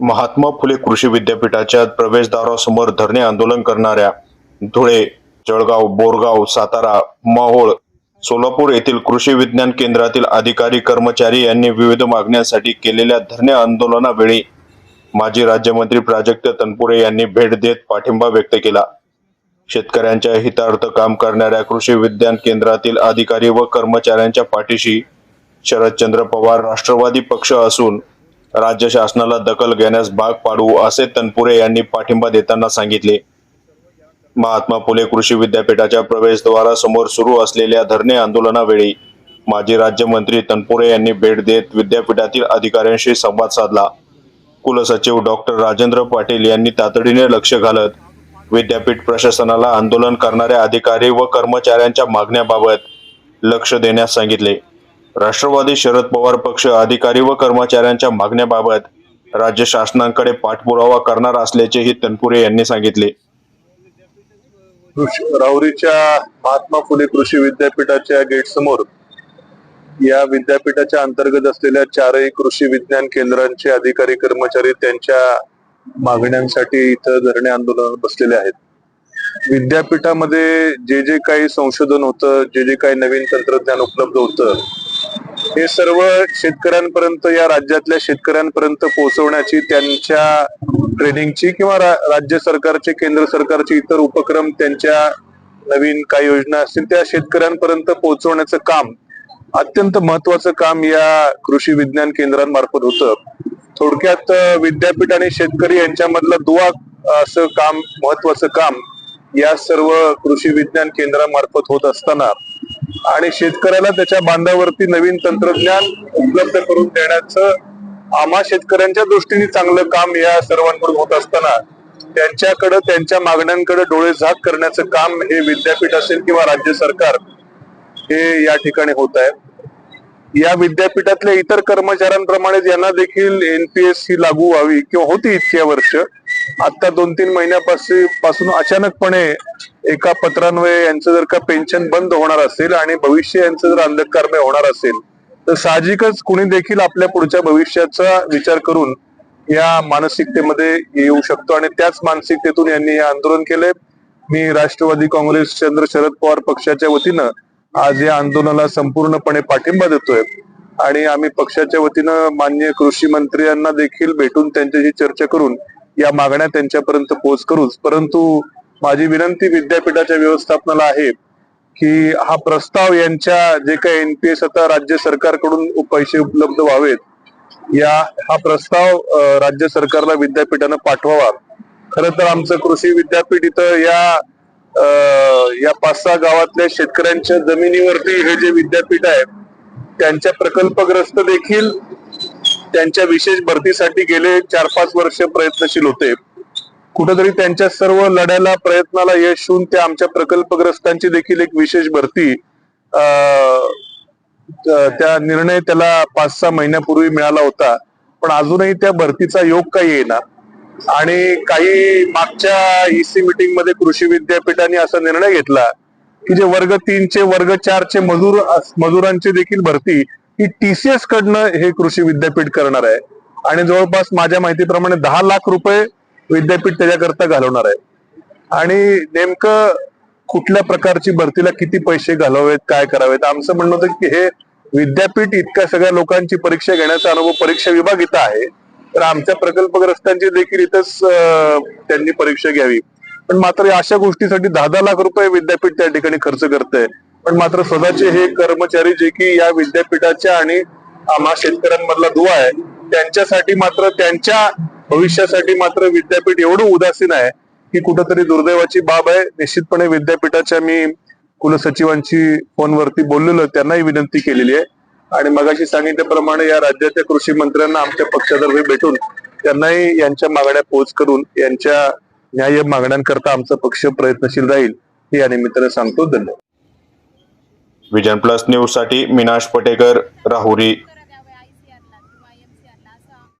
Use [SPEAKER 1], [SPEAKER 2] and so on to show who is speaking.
[SPEAKER 1] महात्मा फुले कृषी विद्यापीठाच्या प्रवेशद्वारासमोर धरणे आंदोलन करणाऱ्या धुळे जळगाव बोरगाव सातारा माहोळ सोलापूर येथील कृषी विज्ञान केंद्रातील अधिकारी कर्मचारी यांनी विविध मागण्यांसाठी केलेल्या धरणे आंदोलनावेळी माजी राज्यमंत्री प्राजक्त तनपुरे यांनी भेट देत पाठिंबा व्यक्त केला. शेतकऱ्यांच्या हितार्थ काम करणाऱ्या कृषी विज्ञान केंद्रातील अधिकारी व कर्मचाऱ्यांच्या पाठीशी शरदचंद्र पवार राष्ट्रवादी पक्ष असून राज्य शासनाला दखल घेण्यास भाग पाडू असे तनपुरे यांनी पाठिंबा देताना सांगितले. महात्मा फुले कृषी विद्यापीठाच्या प्रवेशद्वारासमोर सुरू असलेल्या धरणे आंदोलनावेळी माजी राज्यमंत्री तनपुरे यांनी भेट देत विद्यापीठातील अधिकाऱ्यांशी संवाद साधला. कुलसचिव डॉक्टर राजेंद्र पाटील यांनी तातडीने लक्ष घालत विद्यापीठ प्रशासनाला आंदोलन करणाऱ्या अधिकारी व कर्मचाऱ्यांच्या मागण्याबाबत लक्ष देण्यास सांगितले. राष्ट्रवादी शरद पवार पक्ष अधिकारी व कर्मचाऱ्यांच्या मागण्याबाबत राज्य शासनाकडे पाठपुरावा करणार असल्याचेही तनपुरे यांनी सांगितले.
[SPEAKER 2] राऊरीच्या महात्मा फुले कृषी विद्यापीठाच्या गेट समोर या विद्यापीठाच्या अंतर्गत असलेल्या चारही कृषी विज्ञान केंद्रांचे अधिकारी कर्मचारी त्यांच्या मागण्यांसाठी इथं धरणे आंदोलनात बसलेले आहेत. विद्यापीठामध्ये जे जे काही संशोधन होतं जे जे काही नवीन तंत्रज्ञान उपलब्ध होतं हे सर्व शेतकऱ्यांपर्यंत या राज्यातल्या शेतकऱ्यांपर्यंत पोहोचवण्याची त्यांच्या ट्रेनिंगची किंवा रा- राज्य सरकारचे केंद्र सरकारचे इतर उपक्रम त्यांच्या नवीन काही योजना असतील त्या शेतकऱ्यांपर्यंत पोहोचवण्याचं काम अत्यंत महत्वाचं काम या कृषी विज्ञान केंद्रांमार्फत होतं. थोडक्यात विद्यापीठ आणि शेतकरी यांच्यामधलं दुवा असं काम महत्वाचं काम या सर्व कृषी विज्ञान केंद्रामार्फत होत असताना आणि शेतकऱ्याला त्याच्या बांधावरती नवीन तंत्रज्ञान उपलब्ध करून देण्याचं आम्हा शेतकऱ्यांच्या दृष्टीने चांगलं काम या सर्वांकडून होत असताना त्यांच्याकडे त्यांच्या मागण्यांकडे डोळे झाक करण्याचं काम हे विद्यापीठ असेल किंवा राज्य सरकार हे या ठिकाणी होत आहे. या विद्यापीठातल्या इतर कर्मचाऱ्यांप्रमाणेच यांना देखील एनपीएस ही लागू व्हावी किंवा होती इतक्या वर्ष. आता दोन तीन महिन्यापासून पासून अचानकपणे एका पत्रान्वये यांचं जर का पेन्शन बंद होणार असेल आणि भविष्य यांचं जर अंधकारमय होणार असेल तर साहजिकच कुणी देखील आपल्या पुढच्या भविष्याचा विचार करून या मानसिकतेमध्ये येऊ शकतो आणि त्याच मानसिकतेतून यांनी हे आंदोलन केले. मी राष्ट्रवादी काँग्रेस चंद्र शरद पवार पक्षाच्या वतीनं आज या आंदोलनाला संपूर्णपणे पाठिंबा देतोय. आणि आम्ही पक्षाच्या वतीनं मान्य कृषी मंत्र्यांना देखील भेटून त्यांच्याशी चर्चा करून या मागण्या त्यांच्यापर्यंत पोहोच करूच. परंतु माझी विनंती विद्यापीठाच्या व्यवस्थापनाला आहे की हा प्रस्ताव यांच्या जे काही एनपीएस आता राज्य सरकारकडून पैसे उपलब्ध व्हावेत या हा प्रस्ताव राज्य सरकारला विद्यापीठानं पाठवावा. खरं तर आमचं कृषी विद्यापीठ इथं या अं, या पाच सहा गावातल्या शेतकऱ्यांच्या जमिनीवरती हे जे विद्यापीठ आहे त्यांच्या प्रकल्पग्रस्त देखील त्यांच्या विशेष भरतीसाठी गेले चार पाच वर्ष प्रयत्नशील होते. कुठेतरी त्यांच्या सर्व लढ्याला प्रयत्नाला यश होऊन त्या आमच्या प्रकल्पग्रस्तांची देखील एक विशेष भरती त्या निर्णय त्याला पाच सहा महिन्यापूर्वी मिळाला होता. पण अजूनही त्या भरतीचा योग काही येईना. आणि काही मागच्या ईसी मिटिंगमध्ये कृषी विद्यापीठाने असा निर्णय घेतला की जे वर्ग तीनचे वर्ग चारचे मजूर मजुरांची देखील भरती ही टीसीएस कडनं हे कृषी विद्यापीठ करणार आहे. आणि जवळपास माझ्या माहितीप्रमाणे दहा लाख रुपये विद्यापीठ त्याच्याकरता घालवणार आहे. आणि नेमकं कुठल्या प्रकारची भरतीला किती पैसे घालावेत काय करावेत? आमचं म्हणणं होतं की हे विद्यापीठ इतक्या सगळ्या लोकांची परीक्षा घेण्याचा अनुभव परीक्षा विभाग इथं आहे. तर आमच्या प्रकल्पग्रस्तांची देखील इथंच त्यांनी परीक्षा घ्यावी. पण मात्र अशा गोष्टीसाठी दहा दहा लाख रुपये विद्यापीठ त्या ठिकाणी खर्च करते पण मात्र स्वतःचे हे कर्मचारी जे की या विद्यापीठाच्या आणि आम्हा शेतकऱ्यांमधला दुवा आहे त्यांच्यासाठी मात्र त्यांच्या भविष्यासाठी मात्र विद्यापीठ एवढं उदासीन आहे की कुठंतरी दुर्दैवाची बाब आहे. निश्चितपणे विद्यापीठाच्या मी कुलसचिवांची फोनवरती बोललेलो त्यांनाही विनंती केलेली आहे. आणि मगाशी सांगितल्याप्रमाणे या राज्याच्या कृषी मंत्र्यांना आमच्या पक्षातर्फे भेटून त्यांनाही यांच्या मागण्या पोच करून यांच्या न्याय्य मागण्यांकरता आमचा पक्ष प्रयत्नशील राहील हे या निमित्ताने सांगतो. धन्यवाद.
[SPEAKER 1] विजन प्लस न्यूजसाठी पटेकर राहुरी.